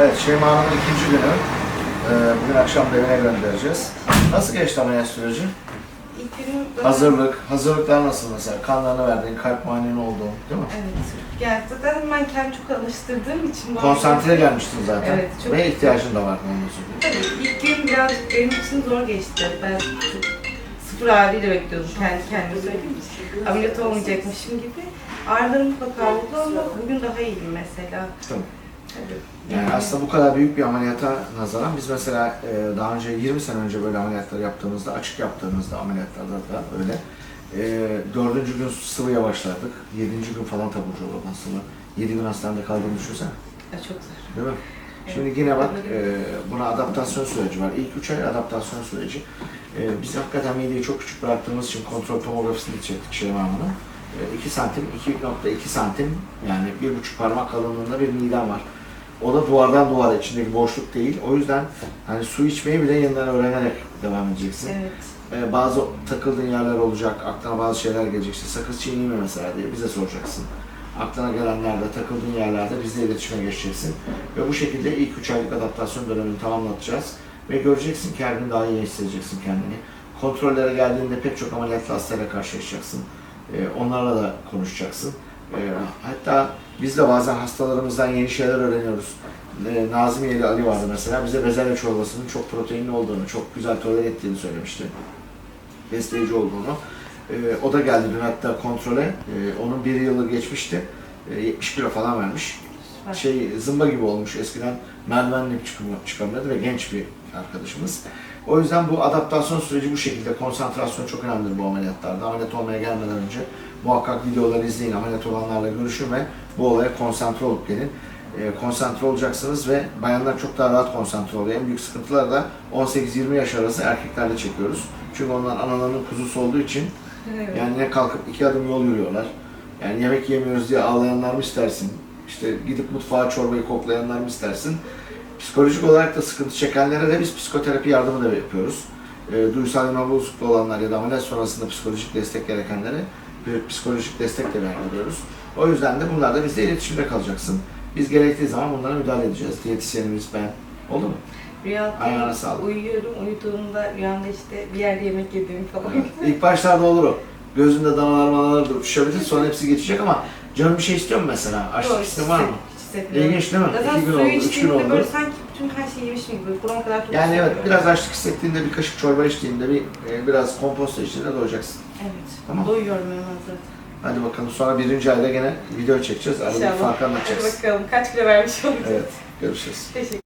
Evet, Şeyma Hanım'ın ikinci günü. Ee, bugün akşam da evine göndereceğiz. Nasıl geçti ameliyat süreci? İlk günü böyle... Hazırlık, hazırlıklar nasıl mesela? Kanlarını verdiğin, kalp muayenen oldu, değil mi? Evet. Yani zaten ben kendimi çok alıştırdığım için... Konsantre gelmiştin zaten. Evet, çok- Ve ihtiyacın da vardı ondan sonra. Tabii ilk gün birazcık benim için zor geçti. Ben çok sıfır haliyle bekliyordum kendi kendime söyleyeyim. Ameliyat olmayacakmışım gibi. Ağrılarım mutlaka oldu ama bugün daha iyiyim mesela. Tamam. Yani aslında bu kadar büyük bir ameliyata nazaran biz mesela e, daha önce 20 sene önce böyle ameliyatlar yaptığımızda, açık yaptığımızda ameliyatlarda da öyle. E, dördüncü gün sıvıya başlardık. Yedinci gün falan taburcu olurdu sıvı. Yedi gün hastanede kaldığını düşünsene. Çok zor. Değil mi? Şimdi yine bak e, buna adaptasyon süreci var. İlk üç ay adaptasyon süreci. E, biz hakikaten mideyi çok küçük bıraktığımız için kontrol tomografisini çektik Şeyma Hanım'a. E, 2 santim, 2.2 santim yani bir buçuk parmak kalınlığında bir midem var. O da duvardan duvara içindeki boşluk değil. O yüzden hani su içmeyi bile yeniden öğrenerek devam edeceksin. Evet. Ee, bazı takıldığın yerler olacak, aklına bazı şeyler gelecek. İşte sakız çiğneyim mi mesela diye bize soracaksın. Aklına gelenlerde, takıldığın yerlerde bizle iletişime geçeceksin. Ve bu şekilde ilk 3 aylık adaptasyon dönemini tamamlatacağız. Ve göreceksin gün daha iyi hissedeceksin kendini. Kontrollere geldiğinde pek çok ameliyatlı hastayla karşılaşacaksın. Ee, onlarla da konuşacaksın. Hatta biz de bazen hastalarımızdan yeni şeyler öğreniyoruz. Ee, Nazımiyeli Ali vardı mesela. Bize bezelye çorbasının çok proteinli olduğunu, çok güzel tolere ettiğini söylemişti. Besleyici olduğunu. Ee, o da geldi dün hatta kontrole. Ee, onun bir yılı geçmişti. Ee, 70 kilo falan vermiş. Şey zımba gibi olmuş. Eskiden merdivenle çıkam- çıkamıyordu ve genç bir arkadaşımız. O yüzden bu adaptasyon süreci bu şekilde. Konsantrasyon çok önemlidir bu ameliyatlarda. Ameliyat olmaya gelmeden önce muhakkak videoları izleyin, ameliyat olanlarla görüşün ve bu olaya konsantre olup gelin. Ee, konsantre olacaksınız ve bayanlar çok daha rahat konsantre oluyor. En büyük sıkıntılar da 18-20 yaş arası erkeklerle çekiyoruz. Çünkü onlar analarının kuzusu olduğu için Evet. yani ne kalkıp iki adım yol yürüyorlar. Yani yemek yemiyoruz diye ağlayanlar mı istersin? İşte gidip mutfağa çorbayı koklayanlar mı istersin? Psikolojik olarak da sıkıntı çekenlere de biz psikoterapi yardımı da yapıyoruz. E, duysal bozukluğu olanlar ya da ameliyat sonrasında psikolojik destek gerekenlere bir psikolojik destek de veriyoruz. O yüzden de bunlarla bizle iletişimde kalacaksın. Biz gerektiği zaman bunlara müdahale edeceğiz. Diyetisyenimiz ben. Oldu mu? Ayağına sağlık. uyuyorum, uyuduğumda rüyamda işte bir yerde yemek yediğim falan. İlk başlarda olur o. Gözünde danalar manalar uçuşabilir sonra hepsi geçecek ama canım bir şey istiyor mu mesela? Açlık Yok, isteği var mı? Hissetmiyorum. İlginç değil mi? Zaten İki gün suyu oldu, üç gün içtiğimde böyle oldu. sanki bütün her şeyi yemişim gibi. Burama kadar çok Yani evet biraz açlık hissettiğinde bir kaşık çorba içtiğinde bir e, biraz komposto içtiğinde doyacaksın. Evet. Tamam. Doyuyorum hemen zaten. Hadi bakalım sonra birinci ayda gene video çekeceğiz. Arada bir fark Hadi anlatacağız. bakalım kaç kilo vermiş olacağız. Evet görüşürüz. Teşekkür